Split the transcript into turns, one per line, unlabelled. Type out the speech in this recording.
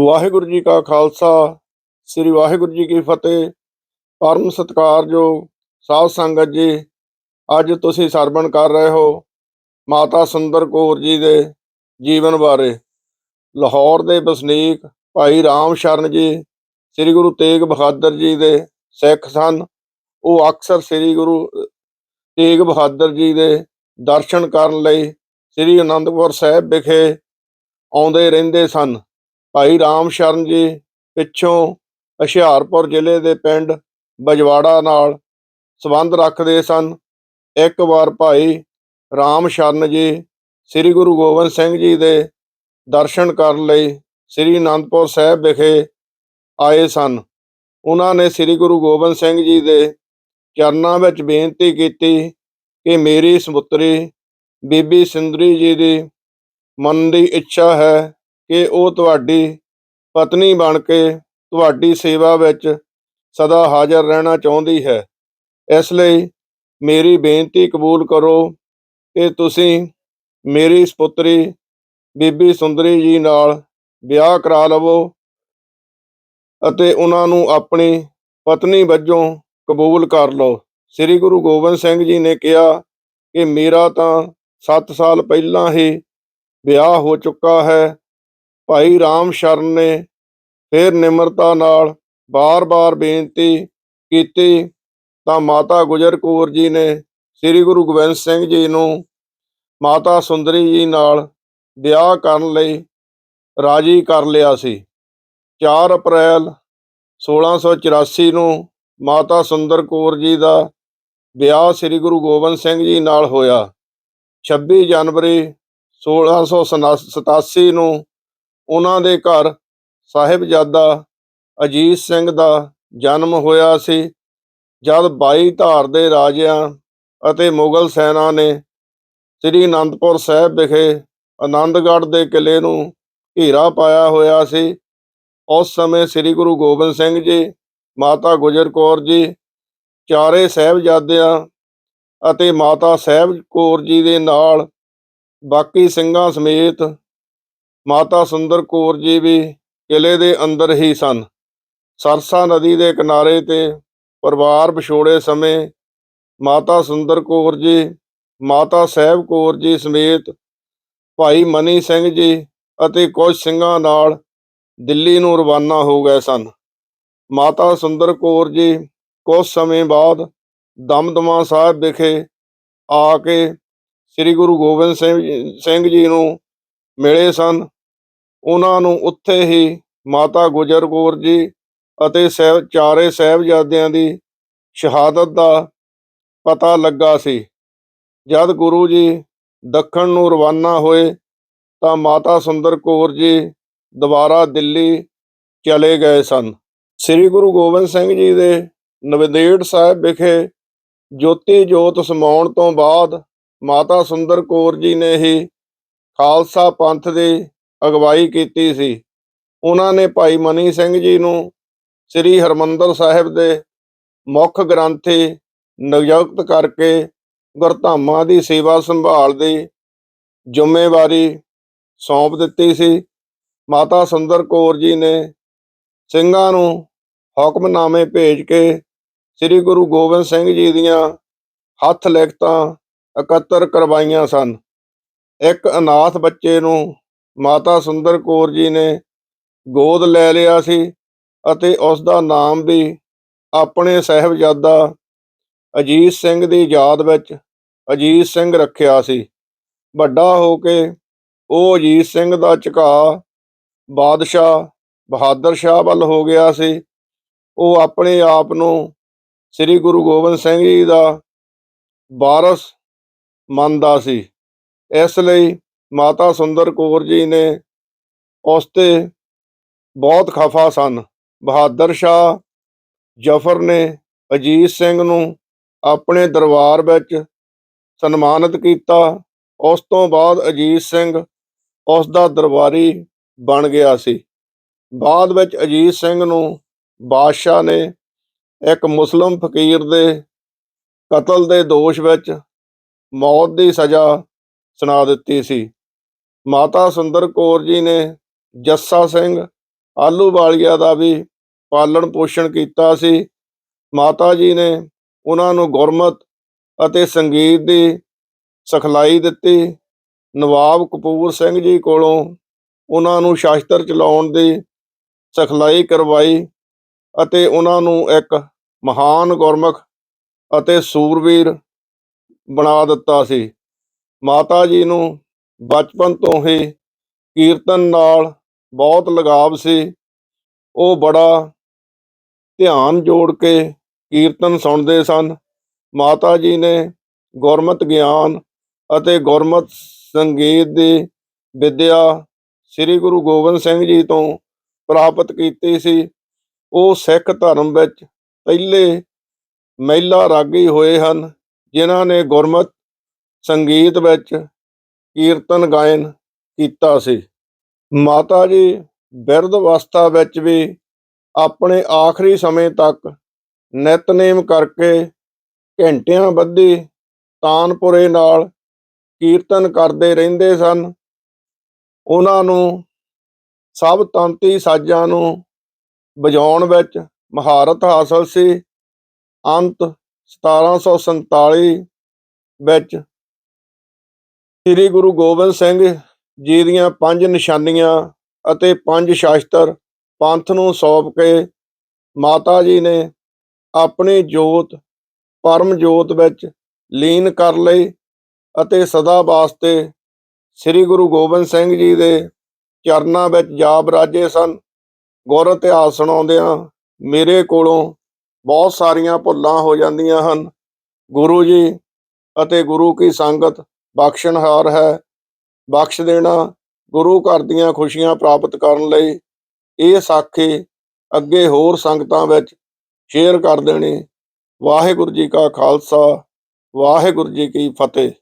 ਵਾਹਿਗੁਰੂ ਜੀ ਕਾ ਖਾਲਸਾ, ਸ੍ਰੀ ਵਾਹਿਗੁਰੂ ਜੀ ਕੀ ਫਤਿਹ। ਪਰਮ ਸਤਿਕਾਰਯੋਗ ਸਾਧ ਸੰਗਤ ਜੀ, ਅੱਜ ਤੁਸੀਂ ਸਰਵਣ ਕਰ ਰਹੇ ਹੋ ਮਾਤਾ ਸੁੰਦਰ ਕੌਰ ਜੀ ਦੇ ਜੀਵਨ ਬਾਰੇ। ਲਾਹੌਰ ਦੇ ਵਸਨੀਕ ਭਾਈ ਰਾਮ ਸ਼ਰਨ ਜੀ, ਸ੍ਰੀ ਗੁਰੂ ਤੇਗ ਬਹਾਦਰ ਜੀ ਦੇ ਸਿੱਖ ਸਨ। ਉਹ ਅਕਸਰ ਸ੍ਰੀ ਗੁਰੂ ਤੇਗ ਬਹਾਦਰ ਜੀ ਦੇ ਦਰਸ਼ਨ ਕਰਨ ਲਈ ਸ੍ਰੀ ਅਨੰਦਪੁਰ ਸਾਹਿਬ ਵਿਖੇ ਆਉਂਦੇ ਰਹਿੰਦੇ ਸਨ। ਭਾਈ ਰਾਮ ਸ਼ਰਨ ਜੀ ਪਿੱਛੋਂ ਹੁਸ਼ਿਆਰਪੁਰ ਜ਼ਿਲ੍ਹੇ ਦੇ ਪਿੰਡ ਬਜਵਾੜਾ ਨਾਲ ਸੰਬੰਧ ਰੱਖਦੇ ਸਨ। ਇੱਕ ਵਾਰ ਭਾਈ ਰਾਮ ਸ਼ਰਨ ਜੀ ਸ੍ਰੀ ਗੁਰੂ ਗੋਬਿੰਦ ਸਿੰਘ ਜੀ ਦੇ ਦਰਸ਼ਨ ਕਰਨ ਲਈ ਸ੍ਰੀ ਅਨੰਦਪੁਰ ਸਾਹਿਬ ਵਿਖੇ ਆਏ ਸਨ। ਉਹਨਾਂ ਨੇ ਸ੍ਰੀ ਗੁਰੂ ਗੋਬਿੰਦ ਸਿੰਘ ਜੀ ਦੇ ਚਰਨਾਂ ਵਿੱਚ ਬੇਨਤੀ ਕੀਤੀ ਕਿ ਮੇਰੀ ਸਮੁੱਤਰੀ ਬੀਬੀ ਸਿੰਦਰੀ ਜੀ ਦੀ ਮਨ ਦੀ ਇੱਛਾ ਹੈ ਕਿ ਉਹ ਤੁਹਾਡੀ ਪਤਨੀ ਬਣ ਕੇ ਤੁਹਾਡੀ ਸੇਵਾ ਵਿੱਚ ਸਦਾ ਹਾਜ਼ਰ ਰਹਿਣਾ ਚਾਹੁੰਦੀ ਹੈ। ਇਸ ਲਈ ਮੇਰੀ ਬੇਨਤੀ ਕਬੂਲ ਕਰੋ ਕਿ ਤੁਸੀਂ ਮੇਰੀ ਸੁਪੁੱਤਰੀ ਬੀਬੀ ਸੁੰਦਰੀ ਜੀ ਨਾਲ ਵਿਆਹ ਕਰਾ ਲਵੋ ਅਤੇ ਉਹਨਾਂ ਨੂੰ ਆਪਣੀ ਪਤਨੀ ਵਜੋਂ ਕਬੂਲ ਕਰ ਲਓ। ਸ੍ਰੀ ਗੁਰੂ ਗੋਬਿੰਦ ਸਿੰਘ ਜੀ ਨੇ ਕਿਹਾ ਕਿ ਮੇਰਾ ਤਾਂ 7 ਸਾਲ ਪਹਿਲਾਂ ਹੀ ਵਿਆਹ ਹੋ ਚੁੱਕਾ ਹੈ। ਭਾਈ ਰਾਮ ਸ਼ਰਨ ਨੇ ਫਿਰ ਨਿਮਰਤਾ ਨਾਲ ਬਾਰ-ਬਾਰ ਬੇਨਤੀ ਕੀਤੀ। ਤਾਂ ਮਾਤਾ ਗੁਜਰ ਕੌਰ ਜੀ ਨੇ ਸ੍ਰੀ ਗੁਰੂ ਗੋਬਿੰਦ ਸਿੰਘ ਜੀ ਨੂੰ ਮਾਤਾ ਸੁੰਦਰੀ ਜੀ ਨਾਲ ਵਿਆਹ ਕਰਨ ਲਈ ਰਾਜੀ ਕਰ ਲਿਆ ਸੀ। 4 ਅਪ੍ਰੈਲ 1684 ਨੂੰ ਮਾਤਾ ਸੁੰਦਰ ਕੌਰ ਜੀ ਦਾ ਵਿਆਹ ਸ੍ਰੀ ਗੁਰੂ ਗੋਬਿੰਦ ਸਿੰਘ ਜੀ ਨਾਲ ਹੋਇਆ। 26 ਜਨਵਰੀ 1687 ਨੂੰ ਉਹਨਾਂ ਦੇ ਘਰ ਸਾਹਿਬਜ਼ਾਦਾ ਅਜੀਤ ਸਿੰਘ ਦਾ ਜਨਮ ਹੋਇਆ ਸੀ। ਜਦ 22 ਧਾਰ ਦੇ ਰਾਜਿਆਂ ਅਤੇ ਮੁਗਲ ਸੈਨਾ ਨੇ ਸ੍ਰੀ ਅਨੰਦਪੁਰ ਸਾਹਿਬ ਵਿਖੇ ਆਨੰਦਗੜ੍ਹ ਦੇ ਕਿਲੇ ਨੂੰ ਘੇਰਾ ਪਾਇਆ ਹੋਇਆ ਸੀ, ਉਸ ਸਮੇਂ ਸ੍ਰੀ ਗੁਰੂ ਗੋਬਿੰਦ ਸਿੰਘ ਜੀ, ਮਾਤਾ ਗੁਜਰ ਕੌਰ ਜੀ, ਚਾਰੇ ਸਾਹਿਬਜ਼ਾਦਿਆਂ ਅਤੇ ਮਾਤਾ ਸਾਹਿਬ ਕੌਰ ਜੀ ਦੇ ਨਾਲ ਬਾਕੀ ਸਿੰਘਾਂ ਸਮੇਤ ਮਾਤਾ ਸੁੰਦਰ ਕੌਰ ਜੀ ਵੀ ਕਿਲੇ ਦੇ ਅੰਦਰ ਹੀ ਸਨ। ਸਰਸਾ ਨਦੀ ਦੇ ਕਿਨਾਰੇ ਤੇ ਪਰਿਵਾਰ ਵਿਛੋੜੇ ਸਮੇਂ ਮਾਤਾ ਸੁੰਦਰ ਕੌਰ ਜੀ, ਮਾਤਾ ਸਾਹਿਬ ਕੌਰ ਜੀ ਸਮੇਤ ਭਾਈ ਮਨੀ ਸਿੰਘ ਜੀ ਅਤੇ ਕੁਝ ਸਿੰਘਾਂ ਨਾਲ ਦਿੱਲੀ ਨੂੰ ਰਵਾਨਾ ਹੋ ਗਏ ਸਨ। ਮਾਤਾ ਸੁੰਦਰ ਕੌਰ ਜੀ ਕੁਝ ਸਮੇਂ ਬਾਅਦ ਦਮਦਮਾ ਸਾਹਿਬ ਵਿਖੇ ਆ ਕੇ ਸ੍ਰੀ ਗੁਰੂ ਗੋਬਿੰਦ ਸਿੰਘ ਜੀ ਨੂੰ ਮਿਲੇ ਸਨ। ਉਹਨਾਂ ਨੂੰ ਉੱਥੇ ਹੀ ਮਾਤਾ ਗੁਜਰ ਕੌਰ ਜੀ ਅਤੇ ਸਹਿਬ ਚਾਰੇ ਸਾਹਿਬਜ਼ਾਦਿਆਂ ਦੀ ਸ਼ਹਾਦਤ ਦਾ ਪਤਾ ਲੱਗਾ ਸੀ। ਜਦ ਗੁਰੂ ਜੀ ਦੱਖਣ ਨੂੰ ਰਵਾਨਾ ਹੋਏ ਤਾਂ ਮਾਤਾ ਸੁੰਦਰ ਕੌਰ ਜੀ ਦੁਬਾਰਾ ਦਿੱਲੀ ਚਲੇ ਗਏ ਸਨ। ਸ੍ਰੀ ਗੁਰੂ ਗੋਬਿੰਦ ਸਿੰਘ ਜੀ ਦੇ ਨਵਦੇੜ ਸਾਹਿਬ ਵਿਖੇ ਜੋਤੀ ਜੋਤ ਸਮਾਉਣ ਤੋਂ ਬਾਅਦ ਮਾਤਾ ਸੁੰਦਰ ਕੌਰ ਜੀ ਨੇ ਹੀ ਖਾਲਸਾ ਪੰਥ ਦੀ ਅਗਵਾਈ ਕੀਤੀ ਸੀ। ਉਹਨਾਂ ਨੇ ਭਾਈ ਮਨੀ ਸਿੰਘ ਜੀ ਨੂੰ ਸ੍ਰੀ ਹਰਮੰਦਰ ਸਾਹਿਬ ਦੇ ਮੁੱਖ ਗ੍ਰੰਥੀ ਨਿਯੁਕਤ ਕਰਕੇ ਗੁਰਧਾਮਾਂ ਦੀ ਸੇਵਾ ਸੰਭਾਲ ਦੀ ਜ਼ਿੰਮੇਵਾਰੀ ਸੌਂਪ ਦਿੱਤੀ ਸੀ। ਮਾਤਾ ਸੁੰਦਰ ਕੌਰ ਜੀ ਨੇ ਸਿੰਘਾਂ ਨੂੰ ਹੁਕਮਨਾਮੇ ਭੇਜ ਕੇ ਸ੍ਰੀ ਗੁਰੂ ਗੋਬਿੰਦ ਸਿੰਘ ਜੀ ਦੀਆਂ ਹੱਥ ਲਿਖਤਾਂ ਇਕੱਤਰ ਕਰਵਾਈਆਂ ਸਨ। ਇੱਕ ਅਨਾਥ ਬੱਚੇ ਨੂੰ ਮਾਤਾ ਸੁੰਦਰ ਕੌਰ ਜੀ ਨੇ ਗੋਦ ਲੈ ਲਿਆ ਸੀ ਅਤੇ ਉਸ ਦਾ ਨਾਮ ਵੀ ਆਪਣੇ ਸਹਿਬਜ਼ਾਦਾ ਅਜੀਤ ਸਿੰਘ ਦੀ ਯਾਦ ਵਿੱਚ ਅਜੀਤ ਸਿੰਘ ਰੱਖਿਆ ਸੀ। ਵੱਡਾ ਹੋ ਕੇ ਉਹ ਅਜੀਤ ਸਿੰਘ ਦਾ ਝੁਕਾਅ ਬਾਦਸ਼ਾਹ ਬਹਾਦਰ ਸ਼ਾਹ ਵੱਲ ਹੋ ਗਿਆ ਸੀ। ਉਹ ਆਪਣੇ ਆਪ ਨੂੰ ਸ੍ਰੀ ਗੁਰੂ ਗੋਬਿੰਦ ਸਿੰਘ ਜੀ ਦਾ ਵਾਰਸ ਮੰਨਦਾ ਸੀ। ਇਸ ਲਈ ਮਾਤਾ ਸੁੰਦਰ ਕੌਰ ਜੀ ਨੇ ਉਸ ਤੇ ਬਹੁਤ ਖਫਾ ਸਨ। ਬਹਾਦਰ ਸ਼ਾਹ ਜਫਰ ਨੇ ਅਜੀਤ ਸਿੰਘ ਨੂੰ ਆਪਣੇ ਦਰਬਾਰ ਵਿੱਚ ਸਨਮਾਨਿਤ ਕੀਤਾ। ਉਸ ਤੋਂ ਬਾਅਦ ਅਜੀਤ ਸਿੰਘ ਉਸ ਦਾ ਦਰਬਾਰੀ ਬਣ ਗਿਆ ਸੀ। ਬਾਅਦ ਵਿੱਚ ਅਜੀਤ ਸਿੰਘ ਨੂੰ ਬਾਦਸ਼ਾਹ ਨੇ ਇੱਕ ਮੁਸਲਮ ਫਕੀਰ ਦੇ ਕਤਲ ਦੇ ਦੋਸ਼ ਵਿੱਚ ਮੌਤ ਦੀ ਸਜ਼ਾ ਸੁਣਾ ਦਿੱਤੀ ਸੀ। ਮਾਤਾ ਸੁੰਦਰ ਕੌਰ ਜੀ ਨੇ ਜੱਸਾ ਸਿੰਘ ਆਲੂ ਆਲੂਵਾਲੀਆ ਦਾ ਵੀ ਪਾਲਣ ਪੋਸ਼ਣ ਕੀਤਾ ਸੀ। ਮਾਤਾ ਜੀ ਨੇ ਉਹਨਾਂ ਨੂੰ ਗੁਰਮਤ ਅਤੇ ਸੰਗੀਤ ਦੀ ਸਿਖਲਾਈ ਦਿੱਤੀ। ਨਵਾਬ ਕਪੂਰ ਸਿੰਘ ਜੀ ਕੋਲੋਂ ਉਹਨਾਂ ਨੂੰ ਸ਼ਾਸਤਰ ਚਲਾਉਣ ਦੀ ਸਿਖਲਾਈ ਕਰਵਾਈ ਅਤੇ ਉਹਨਾਂ ਨੂੰ ਇੱਕ ਮਹਾਨ ਗੁਰਮੁਖ ਅਤੇ ਸੂਰਵੀਰ ਬਣਾ ਦਿੱਤਾ ਸੀ। ਮਾਤਾ ਜੀ ਨੂੰ ਬਚਪਨ ਤੋਂ ਹੀ ਕੀਰਤਨ ਨਾਲ ਬਹੁਤ ਲਗਾਵ ਸੀ। ਉਹ ਬੜਾ ਧਿਆਨ ਜੋੜ ਕੇ ਕੀਰਤਨ ਸੁਣਦੇ ਸਨ। ਮਾਤਾ ਜੀ ਨੇ ਗੁਰਮਤ ਗਿਆਨ ਅਤੇ ਗੁਰਮਤ ਸੰਗੀਤ ਦੀ ਵਿਦਿਆ ਸ੍ਰੀ ਗੁਰੂ ਗੋਬਿੰਦ ਸਿੰਘ ਜੀ ਤੋਂ ਪ੍ਰਾਪਤ ਕੀਤੀ ਸੀ। ਉਹ ਸਿੱਖ ਧਰਮ ਵਿੱਚ ਪਹਿਲੇ ਮਹਿਲਾ ਰਾਗੀ ਹੋਏ ਹਨ, ਜਿਨ੍ਹਾਂ ਨੇ ਗੁਰਮਤ ਸੰਗੀਤ ਵਿੱਚ ਕੀਰਤਨ ਗਾਇਨ ਕੀਤਾ ਸੀ। ਮਾਤਾ ਜੀ ਬਿਰਧ ਅਵਸਥਾ ਵਿੱਚ ਵੀ ਆਪਣੇ ਆਖਰੀ ਸਮੇਂ ਤੱਕ ਨਿਤਨੇਮ ਕਰਕੇ ਘੰਟਿਆਂ ਬੱਧੀ ਤਾਨਪੁਰੇ ਨਾਲ ਕੀਰਤਨ ਕਰਦੇ ਰਹਿੰਦੇ ਸਨ। ਉਹਨਾਂ ਨੂੰ ਸਭ ਤੰਤੀ ਸਾਜ਼ਾਂ ਨੂੰ ਵਜਾਉਣ ਵਿੱਚ ਮਹਾਰਤ ਹਾਸਲ ਸੀ। ਅੰਤ 1747 ਵਿੱਚ ਸ੍ਰੀ ਗੁਰੂ ਗੋਬਿੰਦ ਸਿੰਘ ਜੀ ਦੀਆਂ ਪੰਜ ਨਿਸ਼ਾਨੀਆਂ ਅਤੇ ਪੰਜ ਸ਼ਾਸਤਰ ਪੰਥ ਨੂੰ ਸੌਂਪ ਕੇ ਮਾਤਾ ਜੀ ਨੇ ਆਪਣੀ ਜੋਤ, ਪਰਮ ਜੋਤ ਵਿੱਚ ਲੀਨ ਕਰ ਲਈ ਅਤੇ ਸਦਾ ਵਾਸਤੇ ਸ੍ਰੀ ਗੁਰੂ ਗੋਬਿੰਦ ਸਿੰਘ ਜੀ ਦੇ ਚਰਨਾਂ ਵਿੱਚ ਜਾ ਬਰਾਜੇ ਸਨ। ਗੁਰ ਇਤਿਹਾਸ ਸੁਣਾਉਂਦਿਆਂ ਮੇਰੇ ਕੋਲੋਂ ਬਹੁਤ ਸਾਰੀਆਂ ਭੁੱਲਾਂ ਹੋ ਜਾਂਦੀਆਂ ਹਨ। ਗੁਰੂ ਜੀ ਅਤੇ ਗੁਰੂ ਕੀ ਸੰਗਤ ਬਖਸ਼ਣਹਾਰ ਹੈ। ਬਖਸ਼ ਦੇਣਾ ਗੁਰੂ ਘਰ ਦੀਆਂ ਖੁਸ਼ੀਆਂ ਪ੍ਰਾਪਤ ਕਰਨ ਲਈ। ਇਹ ਸਾਖੀ ਅੱਗੇ ਹੋਰ ਸੰਗਤਾਂ ਵਿੱਚ ਸ਼ੇਅਰ ਕਰ ਦੇਣੀ। ਵਾਹਿਗੁਰੂ ਜੀ ਕਾ ਖਾਲਸਾ, ਵਾਹਿਗੁਰੂ ਜੀ ਕੀ ਫਤਿਹ।